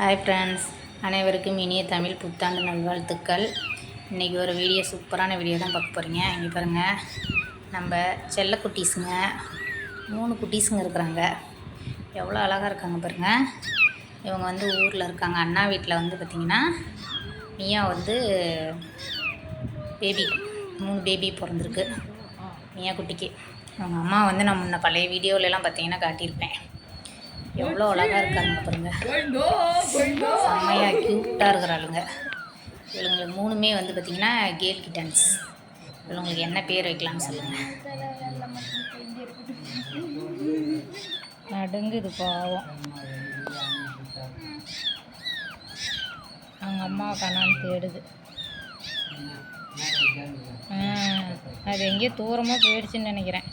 Hi friends அனைவருக்கும் இனிய தமிழ் புத்தாண்டு நல்வாழ்த்துக்கள். இன்றைக்கி ஒரு வீடியோ சூப்பரான வீடியோ தான் பார்க்க போகிறீங்க இங்கே பாருங்கள் நம்ம செல்ல குட்டீஸுங்க மூணு குட்டீஸுங்க இருக்கிறாங்க. எவ்வளோ அழகாக இருக்காங்க பாருங்கள் இவங்க வந்து ஊரில் இருக்காங்க. அண்ணா வீட்டில் வந்து பார்த்திங்கன்னா மியா வந்து பேபி மூணு பேபி பிறந்திருக்கு. மியா குட்டிக்கு. அவங்க அம்மா வந்து நான் முன்ன பழைய வீடியோவிலலாம் பார்த்தீங்கன்னா காட்டியிருப்பேன். எவ்வளோ அழகாக இருக்காங்க பாருங்க. செம்மையாக க்யூட்டாக இருக்கிறாளுங்க இவங்களுக்கு மூணுமே வந்து பார்த்திங்கன்னா கேல் கிட்டன்ஸ் இவங்களுக்கு என்ன பேர் வைக்கலாம்னு சொல்லுங்கள் நடுங்குது பாவம். அவங்க அம்மா கண்ணான்னு தேடுது. அது எங்கேயோ தூரமாக போயிடுச்சுன்னு நினைக்கிறேன்.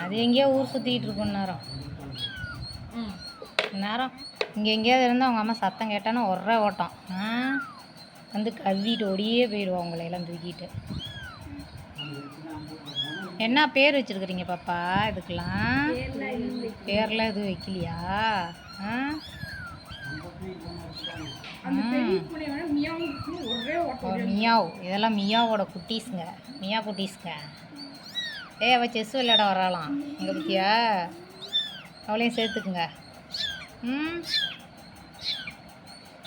அது எங்கேயோ ஊர் சுற்றிக்கிட்டு இருக்கும் நேரம் நேரம் இங்கே எங்கேயாவது இருந்தால் அவங்க அம்மா சத்தம் கேட்டானா ஒரே ஓட்டம். ஆ? வந்து கவ்விட்டு ஓடியே போயிடுவோம் அவங்கள எல்லாம் தூக்கிட்டு. என்ன பேர் வச்சிருக்கிறீங்க பாப்பா இதுக்கெல்லாம்? பேர்லாம் எதுவும் வைக்கலையா? ஆ? மியாவ். இதெல்லாம் மியாவோட குட்டீஸுங்க. மியா குட்டீஸுங்க. ஏய் அவள் செஸ் விளையாட வராளாம் இங்கே பற்றியா அவளையும் சேர்த்துக்குங்க. ம்.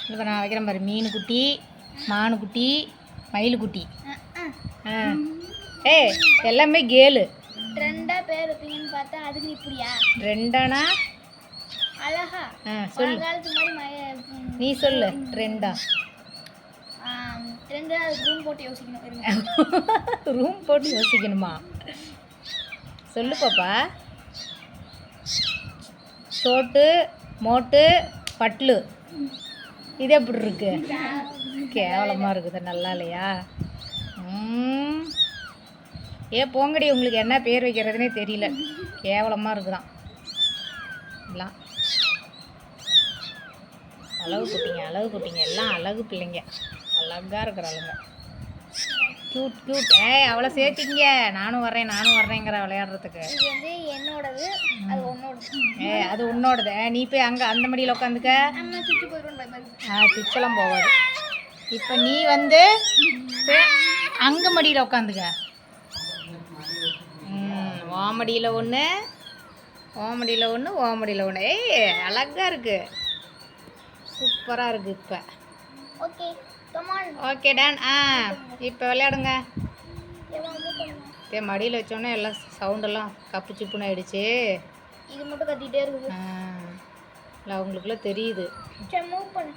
இப்போ நான் வைக்கிறேன் பாரு. மீன் குட்டி மானு குட்டி மயில் குட்டி ஆ. ஏய் எல்லாமே கேலு. ட்ரெண்டா பேர் வைப்பீங்கன்னு பார்த்தா அதுக்கு இப்படியா? ரெண்டானா? அழகா. ஆ சொல்லு. நீ சொல்லு. ட்ரெண்டா ட்ரெண்டா ரூம் போட்டு யோசிக்கணும் ரூம் போட்டு யோசிக்கணுமா? சொல்லு பாப்பா. சோட்டு மோட்டு பட்லு. இது எப்படி இருக்கு? கேவலமாக இருக்குது நல்லா இல்லையா? ம். ஏ போங்கடி உங்களுக்கு என்ன பேர் வைக்கிறதுனே தெரியல. கேவலமாக இருக்குதான். எல்லாம் அழகு குட்டிங்க அழகு குட்டிங்க. எல்லாம் அழகு பிள்ளைங்க. அழகாக இருக்கிறாளுங்க க்யூட் க்யூட் ஏய் அவளை சேர்த்திங்க நானும் வர்றேன் நானும் வர்றேங்கிற விளையாடுறதுக்கு. இது வந்து என்னோடது அது உன்னோடது. ஏ அது உன்னோடது. ஏ, நீ போய் அங்கே அந்த மடியில் உட்காந்துக்க ஆ சுச்சலாம் போகாது இப்போ நீ வந்து அங்கே மடியில் உட்காந்துக்க ம் ஓமடியில் ஒன்று ஓமடியில் ஒன்று ஓமடியில் ஒன்று ஏய் அழகாக இருக்குது சூப்பராக இருக்குது இப்போ. ஓகே ஓகே டான் ஆ இப்போ விளையாடுங்க. இதே மடியில் வச்சோன்னே எல்லாம் சவுண்டெல்லாம் கப்பு சிப்புன்னு ஆயிடுச்சு. இது மட்டும் கத்திட்டே இருக்குது இல்லை அவங்களுக்குலாம் தெரியுது. மூவ் பண்ணு.